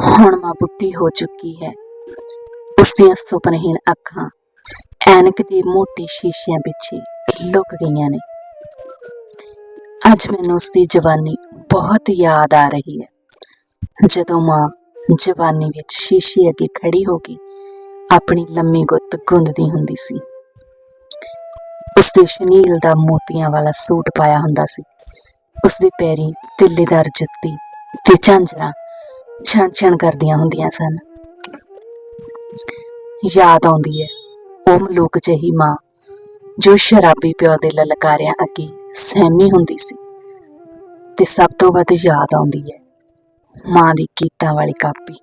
ਹੁਣ ਮਾਂ ਬੁੱਢੀ ਹੋ ਚੁੱਕੀ ਹੈ। ਉਸ ਦੀਆਂ ਸੁਪਨਹੀਣ ਅੱਖਾਂ ਐਨਕ ਦੇ ਮੋਟੇ ਸ਼ੀਸ਼ਿਆਂ ਪਿੱਛੇ ਲੁਕ ਗਈਆਂ ਨੇ। ਅੱਜ ਮੈਨੂੰ ਉਸ ਦੀ ਜਵਾਨੀ ਬਹੁਤ ਯਾਦ ਆ ਰਹੀ ਹੈ। ਜਦੋਂ ਮਾਂ ਜਵਾਨੀ ਵਿੱਚ ਸ਼ੀਸ਼ੇ ਅੱਗੇ ਖੜੀ ਹੋ ਕੇ ਆਪਣੀ ਲੰਮੀ ਗੁੱਤ ਗੁੰਦਦੀ ਹੁੰਦੀ ਸੀ। ਉਸ ਦੇ ਸ਼ਨੀਲ ਦਾ ਮੋਤੀਆਂ ਵਾਲਾ ਸੂਟ ਪਾਇਆ ਹੁੰਦਾ ਸੀ। ਉਸ ਦੇ ਪੈਰੀ ਤਿੱਲੇਦਾਰ ਜੁੱਤੀ ਤੇ ਝਾਂਜਰਾਂ ਛਣ ਛਣ ਕਰਦੀਆਂ ਹੁੰਦੀਆਂ ਸਨ। ਯਾਦ ਆਉਂਦੀ ਹੈ ਉਹ ਮਲੂਕ ਜਿਹੀ ਮਾਂ, ਜੋ ਸ਼ਰਾਬੀ ਪਿਓ ਦੇ ਲਲਕਾਰਿਆਂ ਅੱਗੇ ਸਹਿਮੀ ਹੁੰਦੀ ਸੀ। ਤੇ ਸਭ ਤੋਂ ਵੱਧ ਯਾਦ ਆਉਂਦੀ ਹੈ ਮਾਂ ਦੀ ਕੀਤਾਂ ਵਾਲੀ ਕਾਪੀ।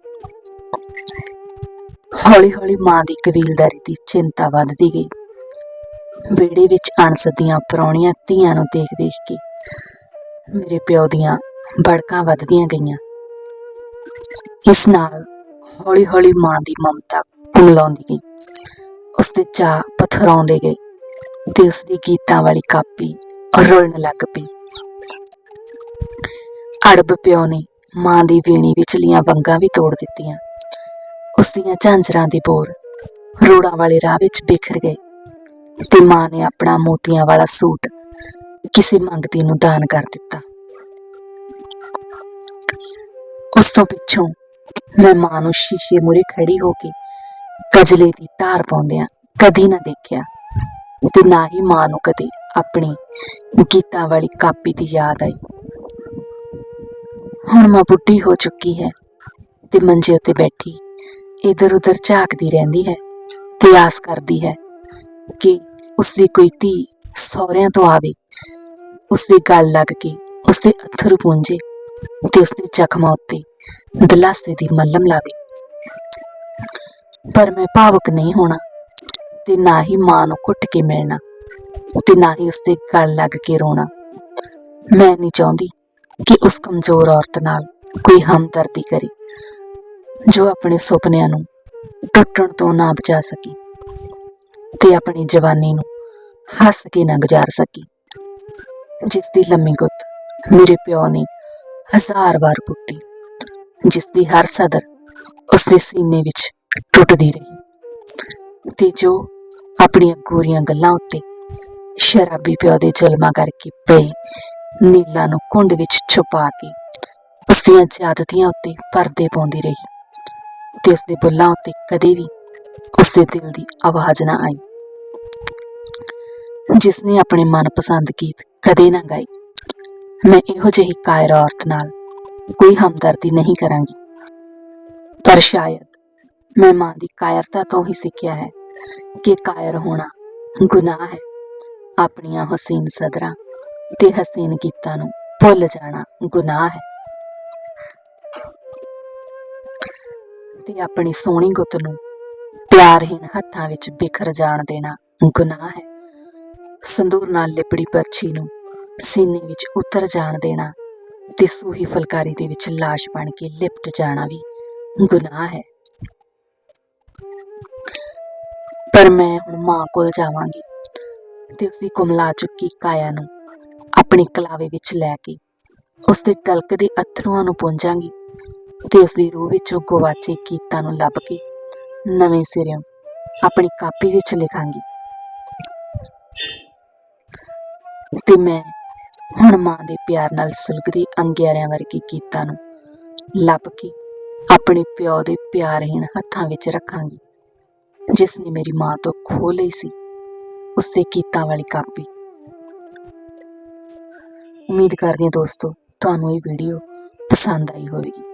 ਹੌਲੀ ਹੌਲੀ ਮਾਂ ਦੀ ਕਬੀਲਦਾਰੀ ਦੀ ਚਿੰਤਾ ਵੱਧਦੀ ਗਈ। ਵਿਹੜੇ ਵਿੱਚ ਅਣਸਦੀਆਂ ਪ੍ਰਾਹੁਣੀਆਂ ਧੀਆਂ ਨੂੰ ਦੇਖ ਦੇਖ ਕੇ ਮੇਰੇ ਪਿਓ ਦੀਆਂ ਬੜਕਾਂ ਵੱਧਦੀਆਂ ਗਈਆਂ। ਇਸ ਨਾਲ ਹੌਲੀ ਹੌਲੀ ਮਾਂ ਦੀ ਮਮਤਾ ਕੁਮਲਾਉਂਦੀ ਗਈ। ਉਸ ਦੇ ਚਾਹ ਪਥਰਾਉਂਦੇ ਗਏ ਤੇ ਉਸ ਦੀ ਗੀਤਾਂ ਵਾਲੀ ਕਾਪੀ ਰੁਲਣ ਲੱਗ ਪਈ। ਅੜਬ ਪਿਓ ਨੇ ਮਾਂ ਦੀ ਵੀਣੀ ਵਿਚਲੀਆਂ ਵੰਗਾਂ ਵੀ ਤੋੜ ਦਿੱਤੀਆਂ। ਉਸ ਦੀਆਂ ਝਾਂਜਰਾਂ ਦੇ ਬੋਰ ਰੋੜਾਂ ਵਾਲੇ ਰਾਹ ਵਿੱਚ ਬਿਖਰ ਗਏ ਤੇ ਮਾਂ ਨੇ ਆਪਣਾ ਮੋਤੀਆਂ ਵਾਲਾ ਸੂਟ ਕਿਸੇ ਮੰਗਤੀ ਨੂੰ ਦਾਨ ਕਰ ਦਿੱਤਾ। ਉਸ ਤੋਂ ਪਿੱਛੋਂ ਮੈਂ ਮਾਂ ਨੂੰ ਸ਼ੀਸ਼ੇ ਮੂਰੇ ਖੜੀ ਹੋ ਕੇ ਕਜਲੇ ਦੀ ਧਾਰ ਪਾਉਂਦਿਆਂ ਕਦੀ ਨਾ ਦੇਖਿਆ ਤੇ ਨਾ ਹੀ ਮਾਂ ਨੂੰ ਕਦੇ ਆਪਣੀ ਗੀਤਾਂ ਵਾਲੀ ਕਾਪੀ ਦੀ ਯਾਦ ਆਈ। ਹੁਣ ਮਾਂ ਬੁੱਢੀ ਹੋ ਚੁੱਕੀ ਹੈ ਤੇ ਮੰਜੇ ਉੱਤੇ ਬੈਠੀ ਇਧਰ ਉਧਰ ਝਾਕਦੀ ਰਹਿੰਦੀ ਹੈ ਤੇ ਆਸ ਕਰਦੀ ਹੈ ਕਿ ਉਸ ਦੀ ਕੋਈ ਧੀ ਸਹੁਰਿਆਂ ਤੋਂ ਆਵੇ। ਉਸ ਦੀ ਗੱਲ ਲੱਗ ਕੇ ਉਸ ਦੇ ਅੱਥਰੂ ਪੂੰਝੇ ਤੇ ਉਸ ਦੇ ਜ਼ਖਮਾਂ ਉੱਤੇ ਦਲਾਸੇ ਦੀ ਮੱਲਮ ਲਾਵੇ। ਪਰ ਮੈਂ ਭਾਵੁਕ ਨਹੀਂ ਹੋਣਾ ਤੇ ਨਾ ਹੀ ਮਾਂ ਨੂੰ ਘੁੱਟ ਕੇ ਮਿਲਣਾ ਤੇ ਨਾ ਹੀ ਉਸਦੇ ਗਲ ਲੱਗ ਕੇ ਰੋਣਾ। ਮੈਂ ਨਹੀਂ ਚਾਹੁੰਦੀ ਕਿ ਉਸ ਕਮਜ਼ੋਰ ਔਰਤ ਨਾਲ ਕੋਈ ਹਮਦਰਦੀ ਕਰੇ ਜੋ ਆਪਣੇ ਸੁਪਨਿਆਂ ਨੂੰ ਟੁੱਟਣ ਤੋਂ ਨਾ ਬਚਾ ਸਕੀ ਤੇ ਆਪਣੀ ਜਵਾਨੀ ਨੂੰ ਹੱਸ ਕੇ ਨਾ ਗੁਜ਼ਾਰ ਸਕੀ। ਜਿਸ ਦੀ ਲੰਮੀ ਗੁੱਤ ਮੇਰੇ ਪਿਓ ਨੇ ਹਜ਼ਾਰ ਵਾਰ ਪੁੱਟੀ। ਜਿਸ ਦੀ ਹਰ ਸਦਰ ਉਸ ਦੇ ਸੀਨੇ ਵਿੱਚ ਟੁੱਟਦੀ ਰਹੀ ਤੇ ਜੋ ਆਪਣੀਆਂ ਗੋਰੀਆਂ ਗੱਲਾਂ ਉੱਤੇ ਸ਼ਰਾਬੀ ਪਿਓ ਦੇ ਜ਼ੁਲਮਾਂ ਕਰਕੇ ਪਈ ਨੀਲਾ ਨੂੰ ਕੁੰਡ ਵਿੱਚ ਛੁਪਾ ਕੇ ਉਸ ਦੀਆਂ ਜ਼ਿਆਦਤੀਆਂ ਉੱਤੇ ਪਰਦੇ ਪਾਉਂਦੀ ਰਹੀ ਤੇ ਉਸ ਦੇ ਬੁੱਲਾਂ ਉੱਤੇ ਕਦੇ ਵੀ ਉਸ ਦੇ ਦਿਲ ਦੀ ਆਵਾਜ਼ ਨਾ ਆਈ। ਜਿਸ ਨੇ ਆਪਣੇ ਮਨਪਸੰਦ ਗੀਤ ਕਦੇ ਨਾ ਗਾਏ, ਮੈਂ ਇਹੋ ਜਿਹੀ ਕਾਇਰ ਔਰਤ ਨਾਲ ਕੋਈ ਹਮਦਰਦੀ ਨਹੀਂ ਕਰਾਂਗੀ। ਪਰ ਸ਼ਾਇਦ ਮੈਂ ਮਾਂ ਦੀ ਕਾਇਰਤਾ ਤੋਂ ਹੀ ਸਿੱਖਿਆ ਹੈ ਕਿ ਕਾਇਰ ਹੋਣਾ ਗੁਨਾਹ ਹੈ। ਆਪਣੀਆਂ ਹਸੀਨ ਸਦਰਾਂ ਤੇ ਹਸੀਨ ਗੀਤਾਂ ਨੂੰ ਭੁੱਲ ਜਾਣਾ ਗੁਨਾਹ ਹੈ। ਤੇ ਆਪਣੀ ਸੋਹਣੀ ਗੁੱਤ ਨੂੰ ਪਿਆਰਹੀਣ ਹੱਥਾਂ ਵਿੱਚ ਬਿਖਰ ਜਾਣ ਦੇਣਾ ਗੁਨਾਹ ਹੈ। ਸੰਦੂਰ ਨਾਲ ਲਿਪੜੀ ਪਰਛੀ ਨੂੰ ਸੀਨੇ ਵਿੱਚ ਉਤਰ ਜਾਣ ਦੇਣਾ ਤੇ ਸੂਹੀ ਫੁਲਕਾਰੀ ਦੇ ਵਿੱਚ ਲਾਸ਼ ਬਣ ਕੇ ਲਿਪਟ ਜਾਣਾ ਵੀ ਗੁਨਾਹ ਹੈ। ਪਰ ਮੈਂ ਹੁਣ ਮਾਂ ਕੋਲ ਜਾਵਾਂਗੀ ਤੇ ਉਸ ਦੀ ਕੁਮਲਾ ਚੁੱਕੀ ਕਾਇਆ ਨੂੰ ਆਪਣੀ ਕਲਾਵੇ ਵਿੱਚ ਲੈ ਕੇ ਉਸ ਦੇ ਗਲਕਦੇ ਅਥਰੂਆਂ ਨੂੰ ਪੂੰਝਾਂਗੀ ਤੇ ਉਸ ਦੀ ਰੂਹ ਵਿੱਚੋਂ ਗਵਾਚੇ ਗੀਤਾਂ ਨੂੰ ਲੱਭ ਕੇ ਨਵੇਂ ਸਿਰਿਓਂ ਆਪਣੀ ਕਾਪੀ ਵਿੱਚ ਲਿਖਾਂਗੀ। ਤੇ ਮੈਂ ਹੁਣ ਮਾਂ ਦੇ ਪਿਆਰ ਨਾਲ ਸੁਲਗਦੀ ਅੰਗਿਆਰਿਆਂ ਵਰਗੀ ਗੀਤਾਂ ਨੂੰ ਲੱਭ ਕੇ ਆਪਣੇ ਪਿਓ ਦੇ ਪਿਆਰਹੀਣ ਹੱਥਾਂ ਵਿੱਚ ਰੱਖਾਂਗੀ। ਜਿਸ ਨੇ ਮੇਰੀ ਮਾਂ ਤੋਂ ਖੋਹ ਲਈ ਸੀ, ਉਸ ਦੇ ਗੀਤਾਂ ਵਾਲੀ ਕਾਪੀ। ਉਮੀਦ ਕਰਦੀ ਹਾਂ ਦੋਸਤੋ, ਤੁਹਾਨੂੰ ਇਹ ਵੀਡੀਓ ਪਸੰਦ ਆਈ ਹੋਵੇਗੀ।